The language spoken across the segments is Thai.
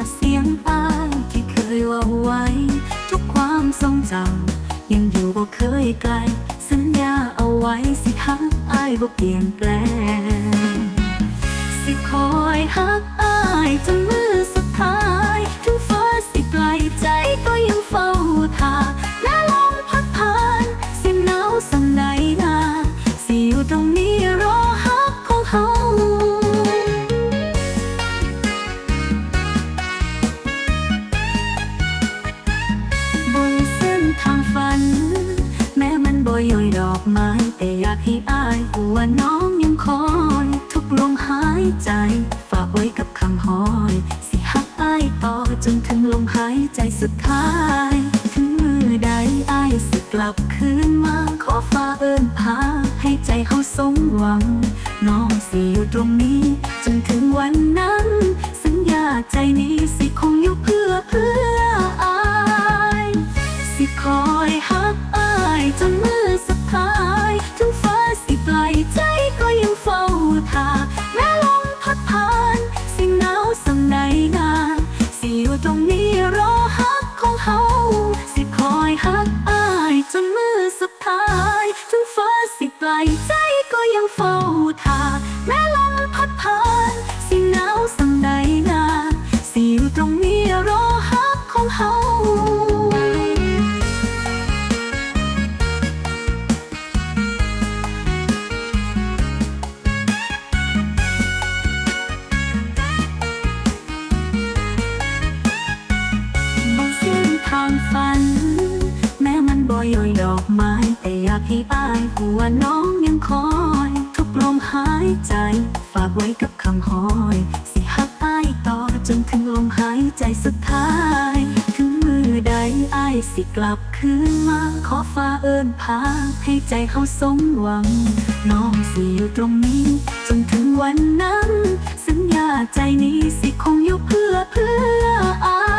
อดเสียงอายที่เคยว่าไว้ ทุกความทรงจำยังอยู่บ่เคยไกล สัญญาเอาไว้สิฮักอ้ายบ่เปลี่ยนแปลง สิคอยฮักอายจนมือสุดท้าย วาน้องยังคอยทุกลมหายใจ ฝากไว้กับคำหอย สิหักอายต่อจนถึงลมหายใจสุดท้าย ถึงมือใดอายสิกลับคืนมา ขอฟ้าเอิ้นพา ให้ใจเขาสมหวัง น้องสิอยู่ตรงนี้ จนถึงวันนั้น สัญญาใจนี้สิคงอยู่เพื่อเพื่ออาย สิคอยฮักอายจนมือ ให้อายหัวน้องยังคอย ทุกลมหายใจ ฝากไว้กับคำหอย สิหักอายต่อจนถึงลมหายใจสุดท้าย ถึงมือใดอายสิกลับคืนมา ขอฟ้าเอิ้นพาให้ใจเขาสมหวัง น้องสิอยู่ตรงนี้ จนถึงวันนั้น สัญญาใจนี้สิคงอยู่เพื่อเพื่ออาย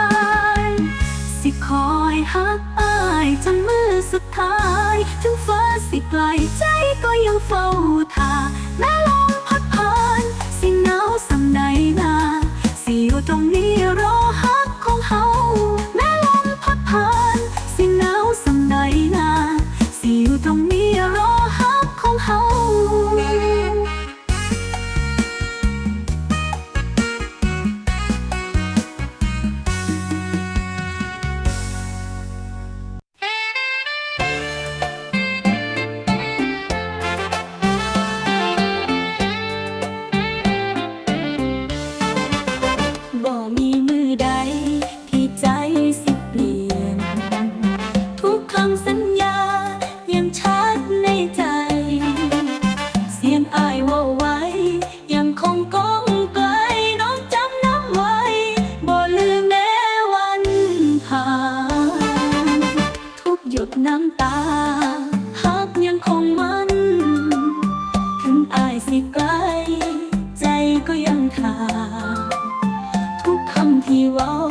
อยฮักอายจนมือสุดท้าย ถึงฟ้าสิไกลใจก็ยังเฝ้าท่าแม้ลมำ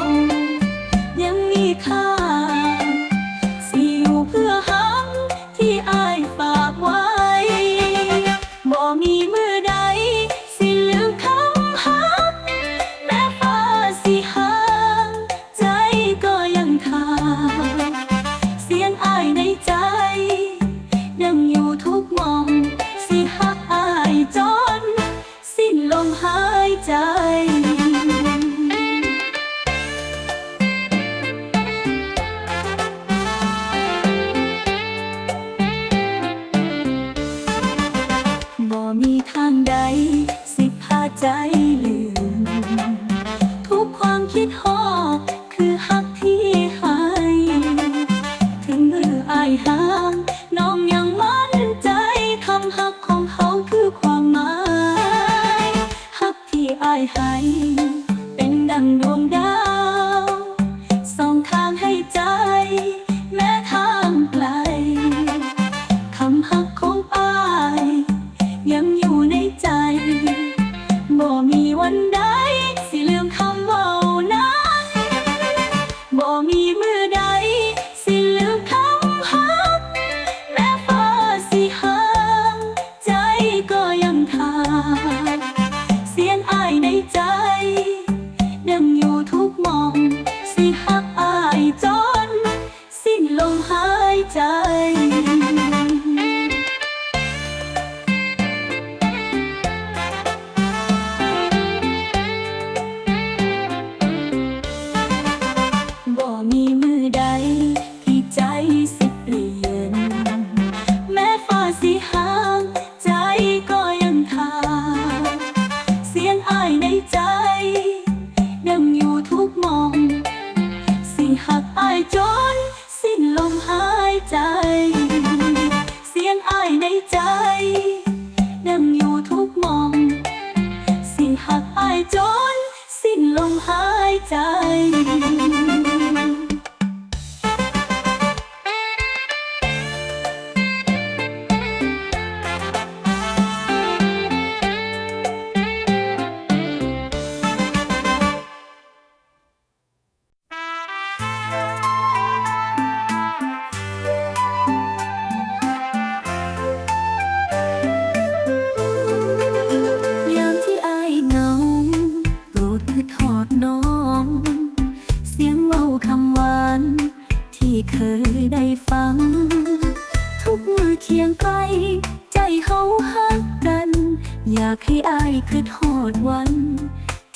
อยากให้อายคือทอดวัน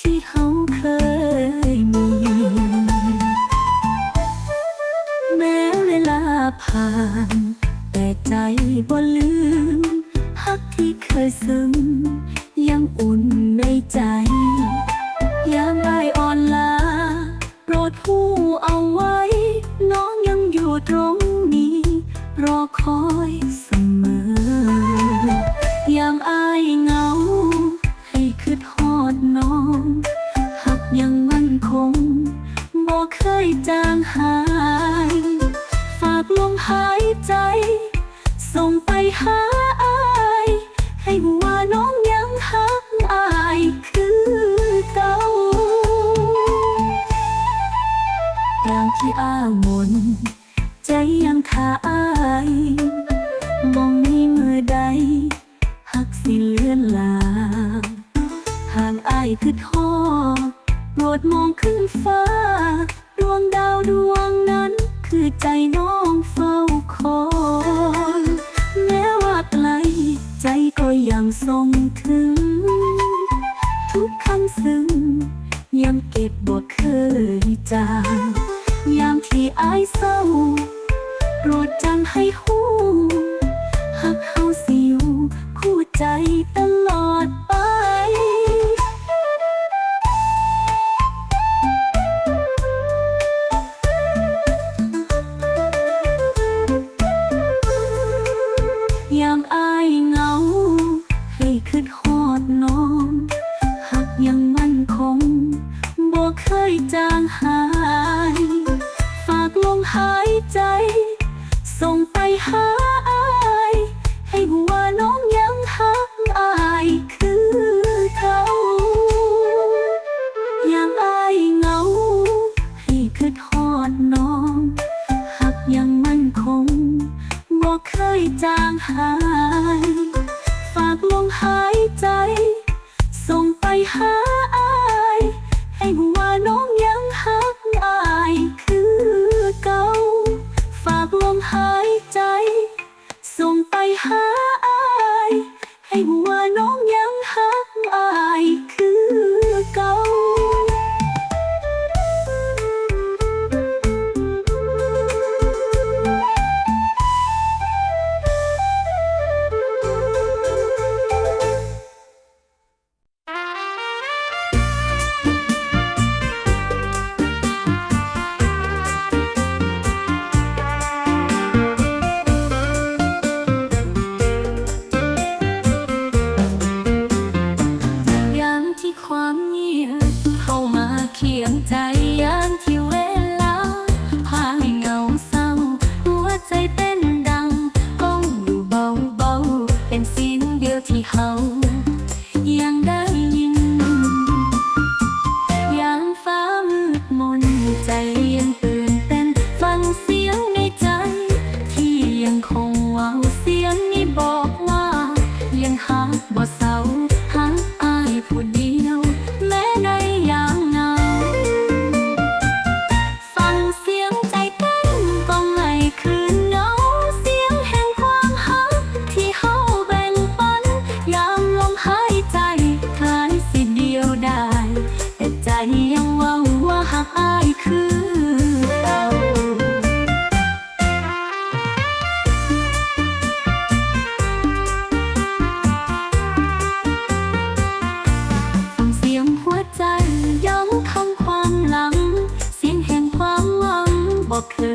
ที่เขาเคยมีแม้เวลาผ่าน แต่ใจบ่ลืมฮักที่เคยซึ้งยังอุ่นในใจ งบ่เคยจางหาย ฝากลมหายใจ ส่งไปหาอาย ให้ว่าน้องยังหักอายคือเก่าร่างที่อ้างมนางส่งถึง ทุกคำซึ้งยังเก็บบ่เคยจาง อดน้องหักยังมั่นคงบ่เคยจางหาย ฝากลมหายใจ ส่งไปหาอายให้รู้ว่าน้องยังหักอายคือเขายามอายเหงา ให้คืดฮอดน้องหักยังมั่นคงบ่เคยจางหาย ฝากลมหาย ใ what the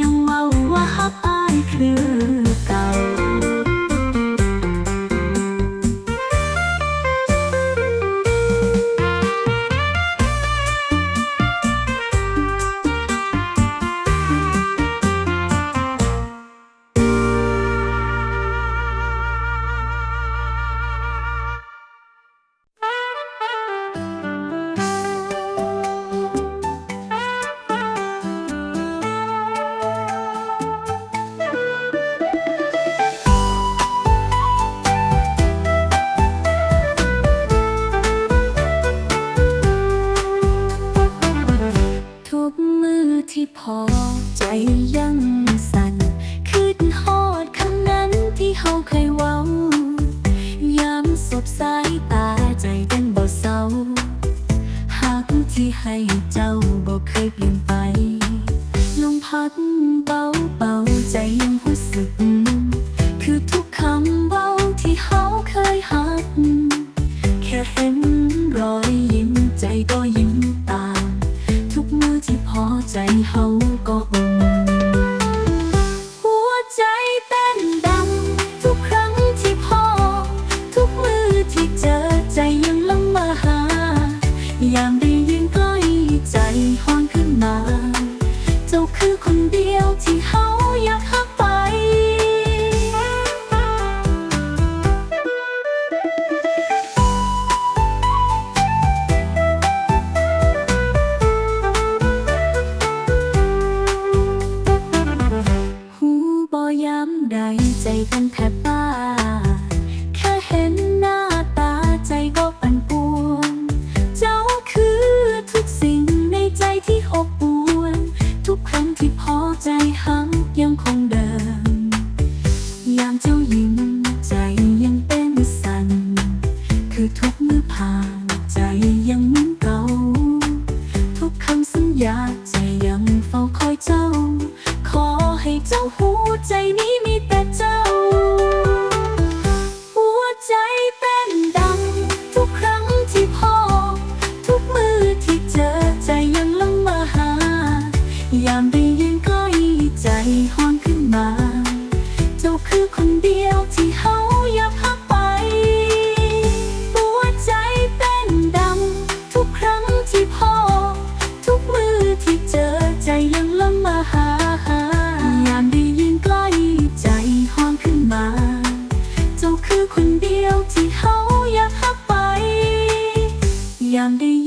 ยังเมาว่าฮับอายคือ 太多。and pepper.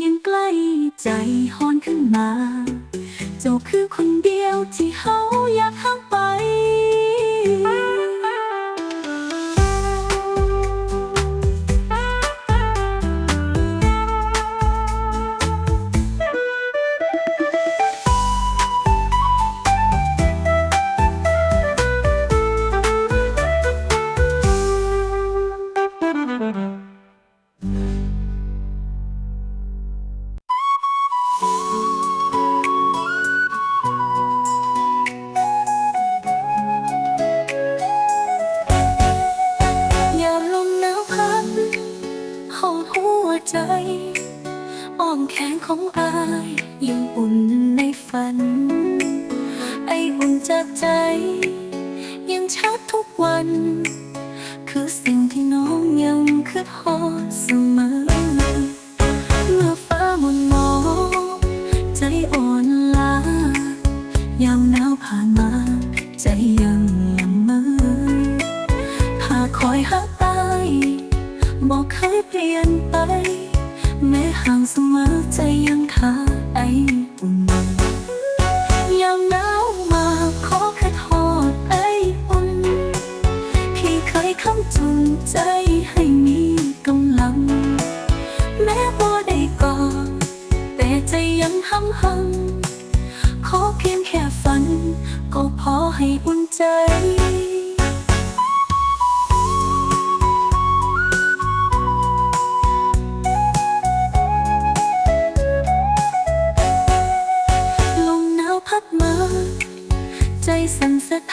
ยงใกล้ใจหอนขึ้นมา เจ้าคือคนเดียวที่เขาอยากห้ามไป บอกให้เปลี่ยนไปแม้ห่างเสมอใจยังหาไออุ่นยามหนาวมาขอแค่ทอดไออุ่นพี่เคยคำจุนใจ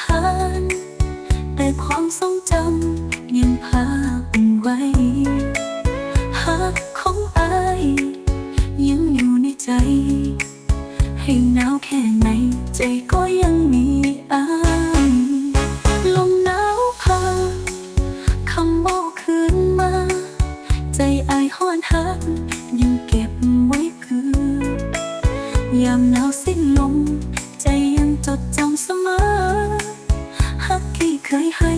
ถาน แต่ความทรงจำ กที่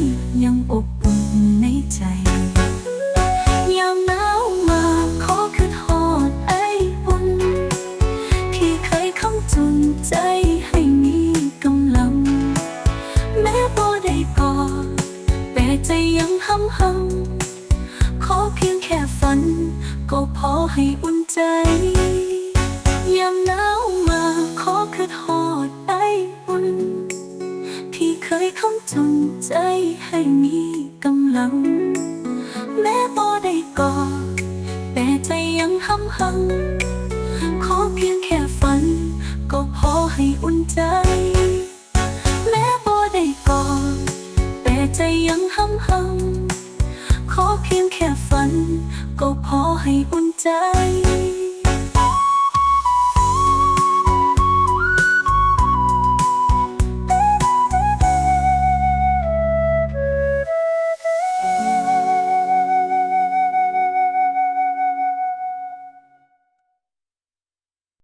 บ่ได้กอดแต่ใจยังห้ำหัง ขอเพียงแค่ฝัน ก็พอให้อุ่นใจ แม้บ่ได้กอดแต่ใจยังห้ำหัง ขอเพียงแค่ฝัน ก็พอให้อุ่นใจ